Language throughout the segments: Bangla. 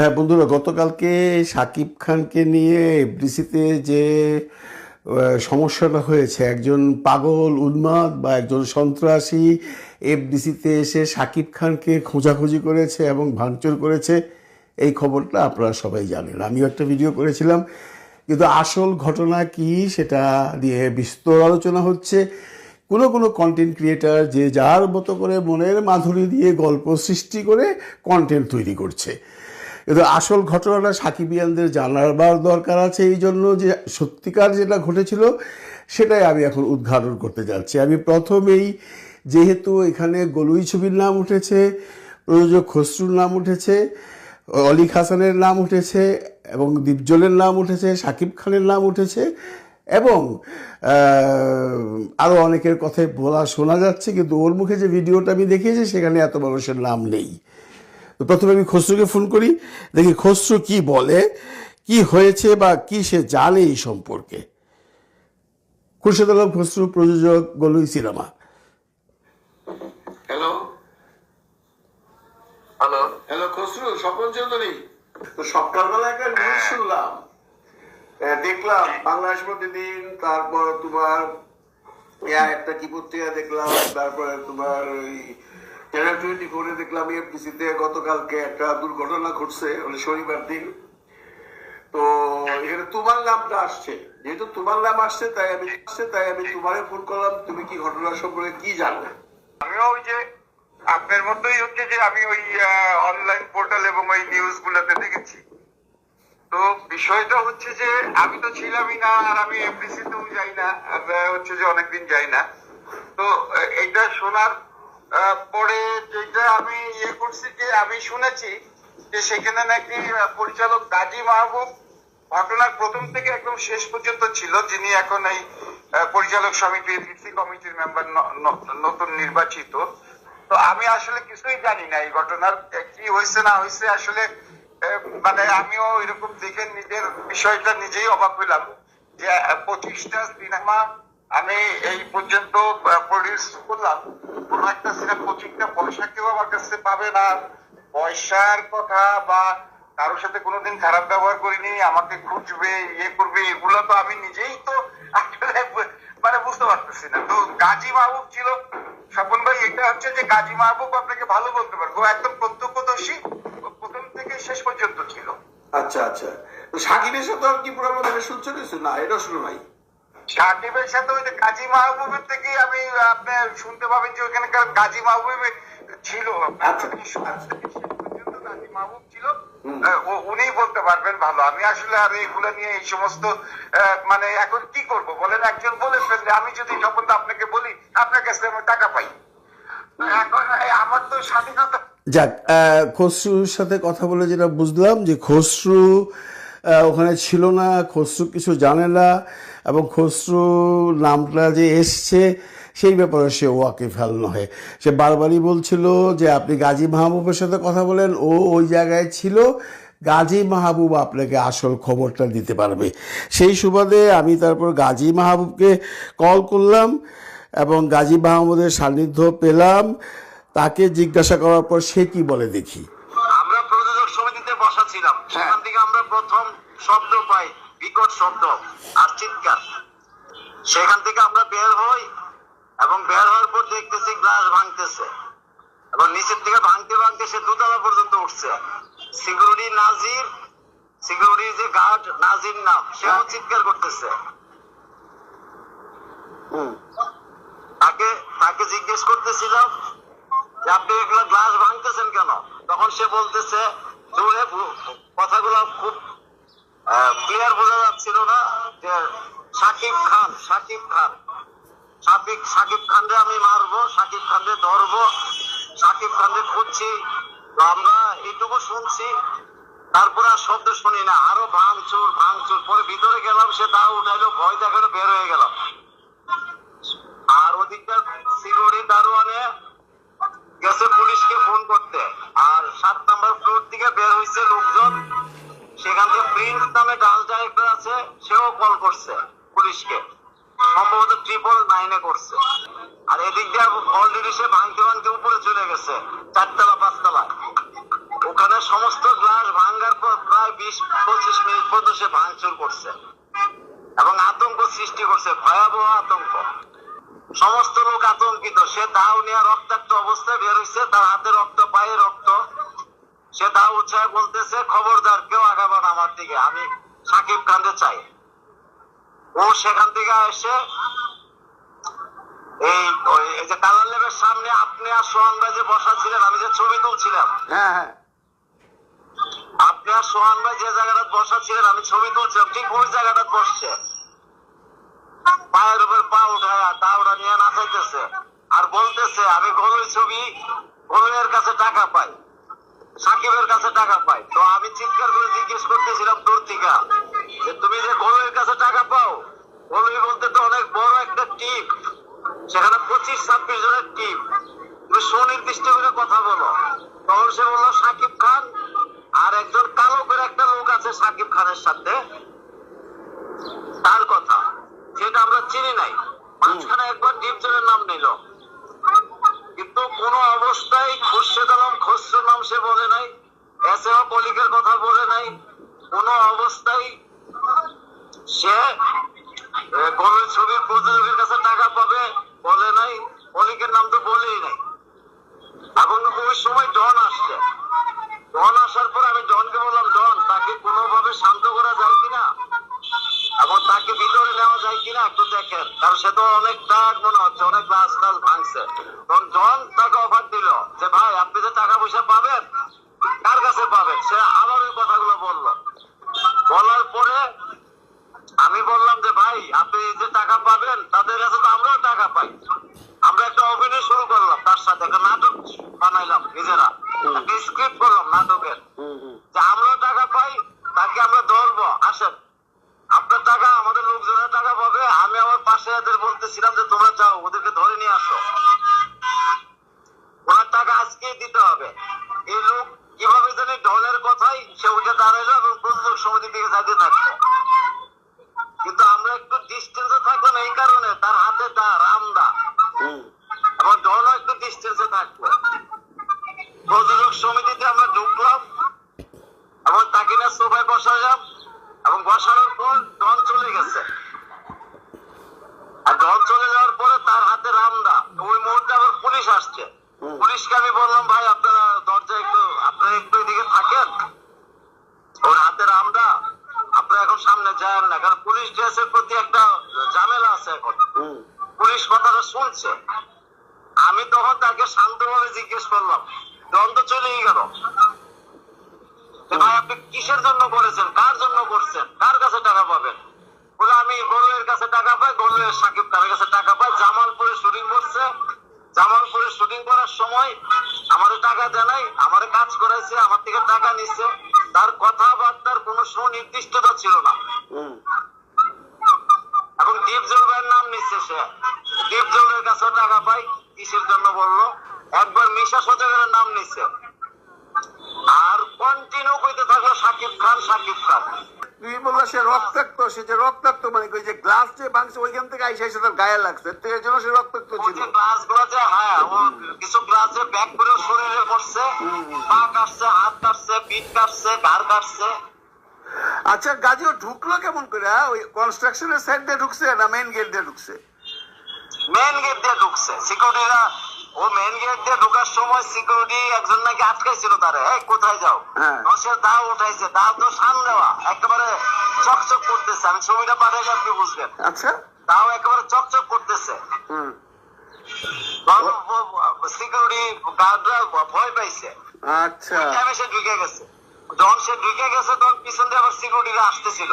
হ্যাঁ বন্ধুরা, গতকালকে সাকিব খানকে নিয়ে এফডিসিতে যে সমস্যাটা হয়েছে, একজন পাগল, উন্মাদ বা একজন সন্ত্রাসী এফডিসিতে এসে সাকিব খানকে খোঁজাখুঁজি করেছে এবং ভাঙচুর করেছে, এই খবরটা আপনারা সবাই জানেন। আমিও একটা ভিডিও করেছিলাম, কিন্তু আসল ঘটনা কি সেটা নিয়ে বিস্তর আলোচনা হচ্ছে। কোনো কোনো কন্টেন্ট ক্রিয়েটার যে যার মতো করে মনের মাধুরী দিয়ে গল্প সৃষ্টি করে কন্টেন্ট তৈরি করছে। কিন্তু আসল ঘটনাটা সাকিবিয়ানদের জানাবার দরকার আছে এই জন্য যে সত্যিকার যেটা ঘটেছিল, সেটাই আমি এখন উদ্ঘাটন করতে যাচ্ছি। আমি প্রথমেই যেহেতু এখানে গলুই ছবির নাম উঠেছে, প্রযোজক খসরুর নাম উঠেছে অলিক হাসানের নাম উঠেছে এবং দীপজলের নাম উঠেছে, সাকিব খানের নাম উঠেছে এবং আরও অনেকের কথাই বলা শোনা যাচ্ছে, কিন্তু ওর মুখে যে ভিডিওটা আমি দেখিয়েছি, সেখানে এত মানুষের নাম নেই। তো প্রথমে আমি খসরুকে ফোন করি দেখি খসরু কি বলে কি হয়েছে বা কি সে জানে এই সম্পর্কে। খুরশেদ আলম খসরু প্রযোজক Golui cinema. Hello hello hello Khasru Swapan Chowdhury. তো সকালবেলা একটা নিউজ শুনলাম। আহ, দেখলাম বাংলাদেশ প্রতিদিন তারপর তোমার একটা কি পত্রিকা দেখলাম তারপরে তোমার ওই দেখলাম এফডিসিতে গতকালকে একটা দুর্ঘটনা ঘটছে ওই শনিবার দিন। তো এখানে তোমার নামটা আসছে। যেহেতু তোমার নাম আসছে, তাই আমি আসছে, তাই আমি তোমারে ফোন করলাম, তুমি কি ঘটনা সম্পর্কে কি আমিও ওই যে আপনার হচ্ছে যে আমি ওই অনলাইন পোর্টাল এবং ওই নিউজ গুলোতে দেখেছি। তো বিষয়টা হচ্ছে যে আমি তো ছিলামই না, আর আমি এফডিসি তেও যাই না হচ্ছে যে অনেকদিন যাই না। তো এটা শোনার পরে যেটা আমি ইয়ে করছি যে আমি শুনেছি যে সেখানে নাকি পরিচালক গাজী মাহবুব ঘটনার প্রথম থেকে একদম শেষ পর্যন্ত ছিল, যিনি এখন এই পরিচালক সমিতির ইসি কমিটির মেম্বার নতুন নির্বাচিত। তো আমি আসলে কিছুই জানি না এই ঘটনার কি হয়েছে, না হয়েছে, আসলে মানে আমিও এরকম দেখে নিজের বিষয়টা নিজেই অবাক হইলাম যে পঁচিশটা সিনেমা আমি এই পর্যন্ত প্রডিউস করলাম একটা সিনেমা পয়সা কেউ আমার কাছে পাবে না। পয়সার কথা বা কারোর সাথে কোনোদিন খারাপ ব্যবহার করিনি, আমাকে খুঁজবে ইয়ে করবে, এগুলো তো আমি নিজেই তো মানে বুঝতে পারতেছি না। তো গাজী মাহবুব ছিল। স্বপন ভাই, এটা হচ্ছে যে গাজী মাহবুব আপনাকে ভালো বলতে পারব একদম প্রত্যক্ষদর্শী। প্রথম থেকে শেষ পর্যন্ত ছিল। আচ্ছা আচ্ছা। সাকিবের সাথে আর কি পুরো আমাদের শুনছো কিছু না, এটা শুনো নাই সাকিবের সাথে ওই মাহবুবের থেকে আমি আপনি শুনতে পাবেন যে মাহবুব ছিল। আচ্ছা, আচ্ছা মাহবুব ছিল। উনিই বলতে পারবেন ভালো। আমি আসলে আর এইগুলো নিয়ে এই সমস্ত মানে এখন কি করব? বলেন একজন বলে ফেললে আমি যদি সম্বন্ধে আপনাকে বলি আপনার কাছে আমি টাকা পাই। এখন আমার তো স্বাধীনতা। যাক আহ, খসরুর সাথে কথা বলে যেটা বুঝলাম যে খসরু ওখানে ছিল না খসরু কিছু জানে না। এবং খসরু নামটা যে এসছে সেই ব্যাপারে সে ওয়াকে ফেল নয় সে বারবারই বলছিল যে আপনি গাজী মাহবুবের সাথে কথা বলেন ও ওই জায়গায় ছিল। গাজী মাহবুব আপনাকে আসল খবরটা দিতে পারবে। সেই সুবাদে আমি তারপর গাজী মাহবুবকে কল করলাম এবং গাজী মাহমুদের সান্নিধ্য পেলাম। তাকে জিজ্ঞাসা করার পর সে কি বলে দেখি। আমরা প্রযোজক সমিতিতে বসা ছিলাম। সেখান থেকে আমরা প্রথম শব্দ পাই। বিকট শব্দ আর চিৎকার। সেখান থেকে আমরা বের হই এবং বের হওয়ার পর দেখতেছি গ্লাস ভাঙতেছে এবং নিচের থেকে ভাঙতে ভাঙতে সে দুতলা পর্যন্ত উঠছে। সিকিউরিটি নাজির সিকিউরিটি যে গার্ড নাজির নাম সেও চিৎকার করতেছে। তাকে তাকে জিজ্ঞেস করতেছিলাম যে আপনি এগুলো গ্লাস ভাঙতেছেন কেন? তখন সে বলতেছে জোরে কথাগুলো খুব ক্লিয়ার বোঝা যাচ্ছিল না যে সাকিব খান সাকিব খান। সাকিব সাকিব খানরে আমি মারবো, সাকিব খানরে ধরবো, সাকিব খানরে খুঁজছি। তো আমরা এইটুকু শুনছি। তারপর আর শব্দ শুনি না। আরও ভাঙচুর ভাঙচুর। পরে ভিতরে গেলাম, সে তাও উঠাইলো, ভয় দেখানো বের হয়ে গেলাম। আর ওদিকটা সিকিউরিটি দারোয়ানে গেছে পুলিশকে ফোন করতে। আর সাত নাম্বার ফ্লোর থেকে বের হয়েছে লোকজন। সেখান থেকে প্রিন্স নামে গার্ল ডাইরেক্টর আছে, সেও কল করছে পুলিশকে। সম্ভবত ট্রিপল নাইনে করছে। আর এদিক দিয়ে অলরেডি সে ভাঙতে ভাঙতে উপরে চলে গেছে, চারতলা, পাঁচতলা। ওখানে সমস্ত গ্লাস ভাঙার পর প্রায় বিশ, পঁচিশ মিনিট পর্যন্ত সে ভাঙচুর করছে। এবং আতঙ্ক সৃষ্টি করছে, ভয়াবহ আতঙ্ক। সমস্ত লোক আতঙ্কিত। সে দাও নিয়ে রক্তাক্ত অবস্থায় বের হয়েছে তার হাতে রক্ত, পায়ে রক্ত। সে দাও উৎসাহে বলতেছে, খবরদার আমার দিকে আমি সাকিব খানকে চাই। ও সেখান থেকে এসে এই এই যে কালার লেবের সামনে আপনি আর সোহান ভাই যে বসা ছিলেন আমি যে ছবি তুলছিলাম। হ্যাঁ হ্যাঁ। আপনি আর সোহান ভাই যে জায়গাটা বসা ছিলেন আমি ছবি তুলছিলাম ঠিক ওই জায়গাটা বসছে। পায়ের উপর পা উঠায় দাওড়া নিয়ে নাচাইতেছে। আর বলতেছে আমি গলুই ছবি গলুয়ের কাছে টাকা পাই। সাকিবের কাছে টাকা পাই। তো আমি চিৎকার করে জিজ্ঞেস করতেছিলাম, তোর থেকে যে তুমি যে গলুয়ের কাছে টাকা পাও গলুই বলতে তো অনেক বড় একটা টিম। সেখানে পঁচিশ, ছাব্বিশ জনের টিম। তুমি সুনির্দিষ্ট করে কথা বলো। তখন সে বলল, সাকিব খান আর একজন কালো করে একটা লোক আছে সাকিব খানের সাথে। তার কথা। যেটা আমরা চিনি নাই। মাঝখানে একবার ডিপজনের নাম নিল কিন্তু কোন অবস্থায় খুরশেদ আলম খসরুর নাম সে বলে নাই এস এ কলিকের কথা বলে নাই। কোন অবস্থায় সে কোন ছবির প্রযোজকের টাকা পাবে বলে নাই কলিকের নাম তো বলেই নাই এবং ওই সময় ডন আসছে ডন আসার পর আমি ডনকে বললাম ডন তাকে কোনোভাবে শান্ত করা যায় কিনা এবং তাকে ভিতরে নেওয়া যায় কিনা একটু দেখেন কারণ সে তো অনেক টাক মনে হচ্ছে অনেক গ্লাস টাস ভাঙছে তখন জন তাকে অফার দিল যে ভাই আপনি যে টাকা পয়সা পাবেন কার কাছে পাবেন সে আবার ওই কথাগুলো বলল বলার পরে আমি বললাম যে ভাই আপনি যে টাকা পাবেন তাদের কাছে তো আমরাও টাকা পাই আমরা একটা অভিনয় শুরু করলাম তার সাথে একটা নাটক বানাইলাম নিজেরা একটা স্ক্রিপ্ট করলাম নাটকের হুম হুম যে আমরাও টাকা পাই তাকে আমরা ধরবো আসেন আপনার টাকা আমাদের লোকজনের টাকা পাবে আমি আমার পাশে এদের বলতেছিলাম যে তোমরা যাও ওদেরকে ধরে নিয়ে আসো ওনার টাকা আজকেই দিতে হবে এই লোক কীভাবে জানি ডলের কথাই সে উঠে দাঁড়াইলো এবং প্রযোজক সমিতির দিকে যাইতে থাকল কিন্তু আমরা একটু ডিস্টেন্সে থাকলাম এই কারণে তার হাতে দা রামদা হুম এবং ডলও একটু ডিস্টেন্সে থাকল প্রযোজক সমিতিতে আমরা ঢুকলাম এবং তাকে না সোফায় বসালাম এবং বসানোর পর ডন চলে গেছে আর ডন চলে যাওয়ার পরে তার হাতে রামদা ওই মুহূর্তে আবার পুলিশ আসছে হুম। পুলিশকে আমি বললাম ভাই আপনারা দরজা একটু আপনারা একটু এদিকে থাকেন। ওর হাতে রামদা আপনারা এখন সামনে যান না কারণ পুলিশ ড্রেসের প্রতি একটা ঝামেলা আছে এখন। পুলিশ কথাটা শুনছে। আমি তখন তাকে শান্তভাবে জিজ্ঞেস করলাম দন্ত চলেই গেল? ভাই আপনি কিসের জন্য করেছেন? কার জন্য করছেন? কার কাছে টাকা পাবেন? বলে আমি গরুয়ের কাছে টাকা পাই গরুয়ের সাকিব খানের কাছে টাকা পাই। জামালপুরে শুটিং করছে জামালপুরে শুটিং করার সময় আমার টাকা জানাই আমার কাজ করাইছে আমার থেকে টাকা নিচ্ছে তার কথাবার্তার কোনো সুনির্দিষ্টতা ছিল না। এবং নাম নিচ্ছে সে। কাছে টাকা পাই কিসের জন্য বলল? একবার মিশা সজাগের নাম নিচ্ছে আর কন্টিনিউ কইতে থাকল সাকিব খান সাকিব খান। তুমি বলল সে রক্তাক্ত সে যে রক্তাক্ত মানে ওই যে গ্লাস যে ভাঙছে ওইখান থেকে আইসা এসে তার গায়ে লাগছে। তো এর জন্য সে রক্তাক্ত ছিল। গ্লাসগুলো যে হ্যাঁ ও কিছু গ্লাসে ব্যাগ করে শরীরে পড়ছে। পা কাটছে হাত কাটছে পিঠ কাটছে ঘাড় কাটছে। আচ্ছা গাজিও ঢুকলো কেমন করে হ্যাঁ? ওই কনস্ট্রাকশনের সাইড দিয়ে ঢুকছে না মেইন গেট দিয়ে ঢুকছে? মেন গেট দিয়ে ঢুকছে। সিকিউরিটিরা ও মেন গেট দিয়ে ঢোকার সময় সিকিউরিটি একজন নাকি আটকাইছিল তারে। এই কোথায় যাও? হ্যাঁ। সে দাও উঠাইছে দাও তো সান দেওয়া। একেবারে চকচক করতেছে। আমি ছবিটা পাঠাইলে আপনি বুঝবেন। আচ্ছা। দাও একেবারে চকচক করতেছে। সিকিউরিটি গার্ডরা ভয় পাইছে। আচ্ছা। টাইমে সে ঢুকে গেছে। যখন সে ঢুকে গেছে তখন পিছন দিয়ে আবার সিকিউরিটিরা আসতেছিল।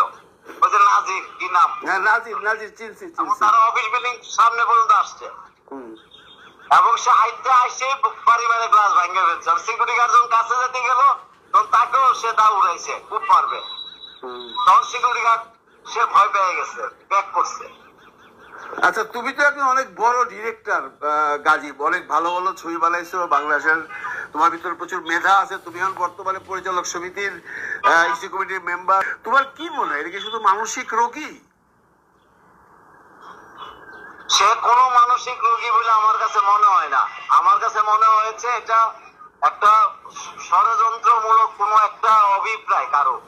ওই যে নাজির কি নাম? হ্যাঁ নাজির নাজির চিনছি চিনছি। তারা অফিস বিল্ডিং সামনে পর্যন্ত আসছে। হুম। এবং সে হাইতে আসে পরিবারের গ্লাস ভাঙে ফেলছে। আর সিকিউরিটি গার্ড যখন কাছে যেতে গেল, তখন তাকেও সে দা উড়াইছে, খুব পারবে। তখন সিকিউরিটি গার্ড সে ভয় পেয়ে গেছে, ব্যাক করছে। আচ্ছা তুমি তো একজন অনেক বড় ডিরেক্টর গাজী। অনেক ভালো ভালো ছবি বানাইছো, বাংলাদেশের তোমার ভিতরে প্রচুর মেধা আছে। তুমি এখন বর্তমানে পরিচালক সমিতির ইস্যু কমিটির মেম্বার তোমার কি মনে হয়? এটা কি শুধু মানসিক রোগী? সে কোনো মানসিক রোগী বলে আমার কাছে মনে হয় না। আমার কাছে মনে হয়েছে এটা একটা ষড়যন্ত্রমূলক কোনো একটা অভিপ্রায় কারও।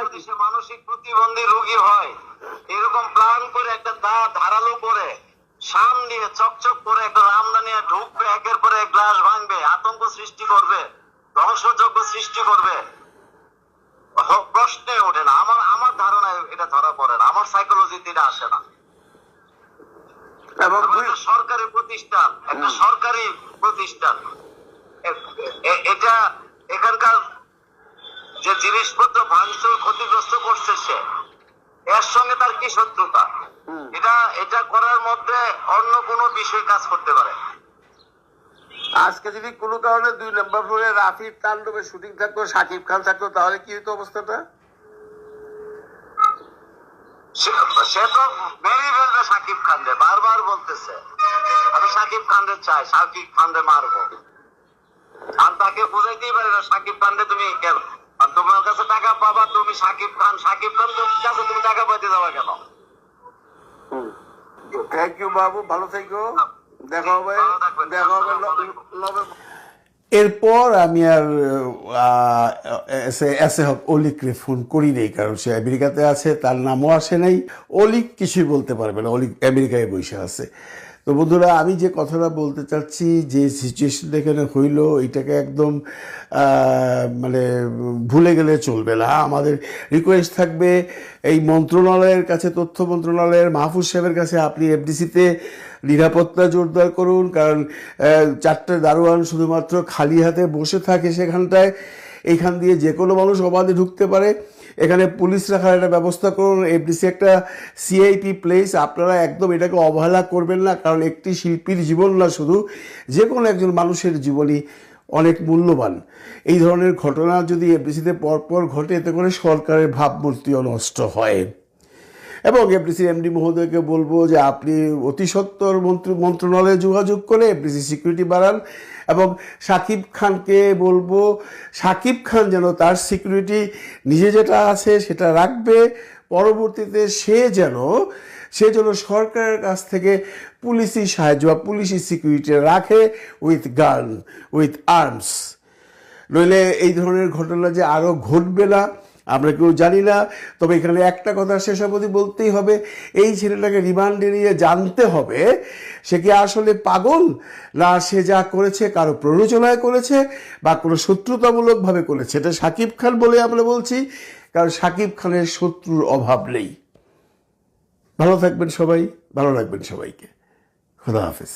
যদি সে মানসিক প্রতিবন্ধী রোগী হয় এরকম প্ল্যান করে একটা দা ধারালো করে সাম দিয়ে চকচক করে একটা ঢুকবে একের পরে এক গ্লাস ভাঙবে আতঙ্ক সৃষ্টি করবে ধ্বংসযজ্ঞ সৃষ্টি করবে প্রশ্নে ওঠে না। আমার আমার ধারণা এটা ধরা পড়ে না। আমার সাইকোলজিতে এটা আসে না। এবং দুই সরকারি প্রতিষ্ঠান একটা সরকারি প্রতিষ্ঠান। এটা এখানকার যে জিনিসপত্র ভাঙচুর ক্ষতিগ্রস্ত করছে সে এর সঙ্গে তার কি শত্রুতা? এটা এটা করার মধ্যে অন্য কোনো বিষয় কাজ করতে পারে। আজকে যদি কোনো কারণে দুই নম্বর ফ্লোরে রাফির তাণ্ডবের শুটিং থাকতো শাকিব খান থাকতো তাহলে কি হতো অবস্থাটা? সে তো মেরে ফেলবে সাকিব খানরে বারবার বলতেছে। আমি সাকিব খানরে চাই সাকিব খানরে মারবো। আর তাকে বুঝাইতেই পারে না সাকিব খানরে তুমি কেন? আর তোমার কাছে টাকা পাবা তুমি সাকিব খান সাকিব খান কাছে তুমি টাকা পাইতে যাবা কেন? থ্যাংক ইউ বাবু ভালো থেকো। দেখা হবে। দেখা হবে এরপর আমি আর এসে হক অলিকরে ফোন করি নেই, কারণ সে আমেরিকাতে আছে, তার নামও আসে নাই। অলিক কিছুই বলতে পারবে না, অলিক আমেরিকায় বসে আছে। তো বন্ধুরা, আমি যে কথাটা বলতে চাচ্ছি, যে সিচুয়েশন এখানে হইল, এটাকে একদম মানে ভুলে গেলে চলবে না। আমাদের রিকোয়েস্ট থাকবে, এই মন্ত্রণালয়ের কাছে, তথ্য মন্ত্রণালয়ের মাহফুজ সাহেবের কাছে আপনি এফডিসিতে নিরাপত্তা জোরদার করুন, কারণ চারটে দারোয়ান শুধুমাত্র খালি হাতে বসে থাকে সেখানটায়। এইখান দিয়ে যে কোনো মানুষ অবাধে ঢুকতে পারে। এখানে পুলিশ রাখার একটা ব্যবস্থা করুন, এফডিসি একটা সিআইপি প্লেস আপনারা একদম এটাকে অবহেলা করবেন না, কারণ একটি শিল্পীর জীবন না শুধু যে কোনো একজন মানুষের জীবনই অনেক মূল্যবান। এই ধরনের ঘটনা যদি এফডিসিতে পরপর ঘটে, এতে করে সরকারের ভাবমূর্তিও নষ্ট হয়। এবং এফডিসি এমডি মহোদয়কে বলব যে আপনি অতি সত্বর মন্ত্রী মন্ত্রণালয়ে যোগাযোগ করে এফডিসি সিকিউরিটি বাড়ান। এবং সাকিব খানকে বলব, সাকিব খান যেন তার সিকিউরিটি নিজে যেটা আছে সেটা রাখবে। পরবর্তীতে সে যেন সে যেন সরকারের কাছ থেকে পুলিশি সাহায্য বা পুলিশি সিকিউরিটি রাখে উইথ গান উইথ আর্মস নইলে এই ধরনের ঘটনা যে আরও ঘটবে না। আমরা কেউ জানি না, তবে এখানে একটা কথা শেষ অবধি বলতেই হবে, এই ছেলেটাকে রিমান্ডে নিয়ে জানতে হবে, সে কি আসলে পাগল? না, সে যা করেছে, কারও প্ররোচনায় করেছে, বা কোনো শত্রুতামূলকভাবে করেছে, এটা সাকিব খান বলে আমরা বলছি, কারণ সাকিব খানের শত্রুর অভাব নেই। ভালো থাকবেন সবাই, ভালো রাখবেন সবাইকে। খোদা হাফেজ।